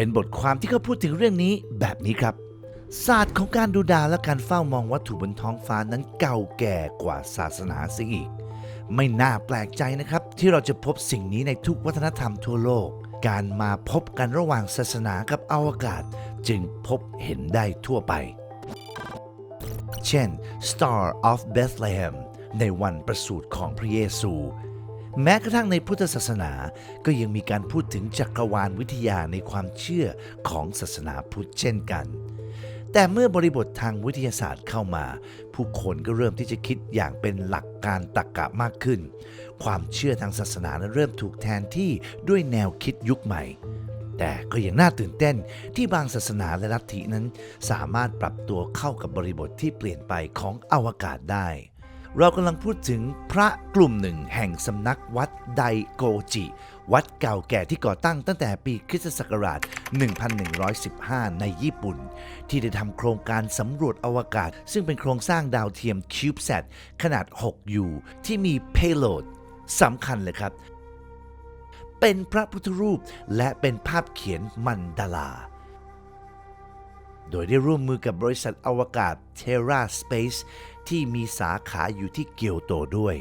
เป็นบทความที่เขาพูดถึงเรื่องนี้แบบนี้ครับ ศาสตร์ของการดูดาวและการเฝ้ามองวัตถุบนท้องฟ้านั้นเก่าแก่กว่าศาสนาเสียอีก ไม่น่าแปลกใจนะครับ ที่เราจะพบสิ่งนี้ในทุกวัฒนธรรมทั่วโลก การมาพบกันระหว่างศาสนากับอวกาศ จึงพบเห็นได้ทั่วไป เช่น Star of Bethlehem ในวันประสูติของพระเยซู แม้กระทั่งในพุทธศาสนาก็ยังมีการพูดถึงจักรวาลวิทยาในความเชื่อของศาสนาพุทธเช่นกัน แต่เมื่อบริบททางวิทยาศาสตร์เข้ามา ผู้คนก็เริ่มที่จะคิดอย่างเป็นหลักการตรรกะมากขึ้น ความเชื่อทางศาสนานั้นเริ่มถูกแทนที่ด้วยแนวคิดยุคใหม่ แต่ก็ยังน่าตื่นเต้นที่บางศาสนาและลัทธินั้น สามารถปรับตัวเข้ากับบริบทที่เปลี่ยนไปของอวกาศได้ เรากำลังพูดถึงพระกลุ่มหนึ่งแห่งสำนักวัดไดโกจิ วัดเก่าแก่ที่ก่อตั้งตั้งแต่ปีคริสตศักราช 1115 ในญี่ปุ่น ที่ได้ทำโครงการสำรวจอวกาศ ซึ่งเป็นโครงสร้างดาวเทียม CubeSat ขนาด 6U ที่มี payload สำคัญเลยครับ เป็นพระพุทธรูปและเป็นภาพเขียนมันดาลา โดยได้ร่วมมือกับบริษัทอวกาศ Terra Space ที่มีสาขาอยู่ที่เกียวโตด้วย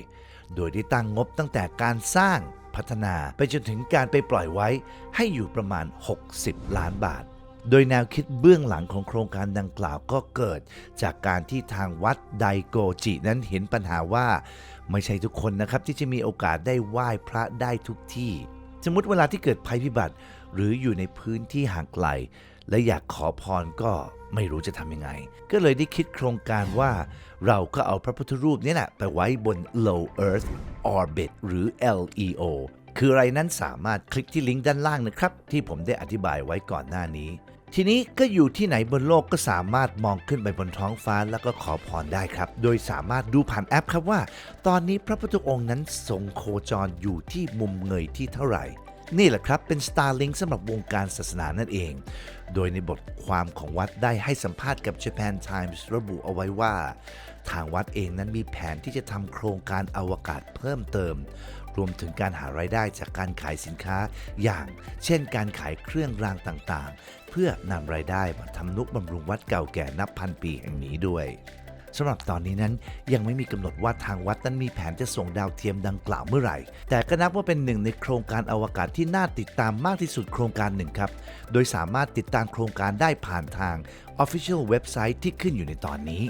โดยได้ตั้งงบตั้งแต่การสร้างพัฒนาไปจนถึงการไปปล่อยไว้ให้อยู่ประมาณ 60 ล้านบาท โดยแนวคิดเบื้องหลังของโครงการดังกล่าวก็เกิด จากการที่ทางวัดไดโกจินั้นเห็นปัญหาว่า ไม่ใช่ทุกคนนะครับที่จะมีโอกาสได้ไหว้พระได้ทุกที่ สมมติเวลาที่เกิดภัยพิบัติ หรืออยู่ในพื้นที่ห่างไกล และอยากขอพรก็ไม่รู้จะทำยังไง ก็เลยได้คิดโครงการว่า เราก็เอาพระพุทธรูปนี่แหละไปไว้บน low earth orbit หรือ LEO คืออะไรนั้นสามารถคลิกที่ลิงก์ด้านล่างนะครับ ที่ผมได้อธิบายไว้ก่อนหน้านี้ ทีนี้ก็อยู่ที่ไหนบนโลกก็สามารถมองขึ้นไปบนท้องฟ้าแล้วก็ขอพรได้ครับ โดยสามารถดูผ่านแอปครับว่า ตอนนี้พระพุทธองค์นั้นทรงโคจรอยู่ที่มุมเงยที่เท่าไหร่ นี่แหละครับเป็น Starlink สำหรับวงการศาสนานั่นเอง โดยในบทความของวัดได้ให้สัมภาษณ์กับ Japan Times ระบุเอาไว้ว่า ทางวัดเองนั้นมีแผนที่จะทำโครงการอวกาศเพิ่มเติม รวมถึงการหารายได้จากการขายสินค้าอย่าง เช่นการขายเครื่องรางต่างๆ เพื่อนำรายได้มาทำนุบำรุงวัดเก่าแก่นับพันปีแห่งนี้ด้วย สำหรับตอนนี้นั้นยังไม่มีกำหนดว่าทางวัดนั้นมีแผนจะส่งดาวเทียมดังกล่าวเมื่อไหร่ แต่ก็นับว่าเป็นหนึ่งในโครงการอวกาศที่น่าติดตามมากที่สุดโครงการหนึ่งครับ โดยสามารถติดตามโครงการได้ผ่านทาง Official เว็บไซต์ที่ขึ้นอยู่ในตอนนี้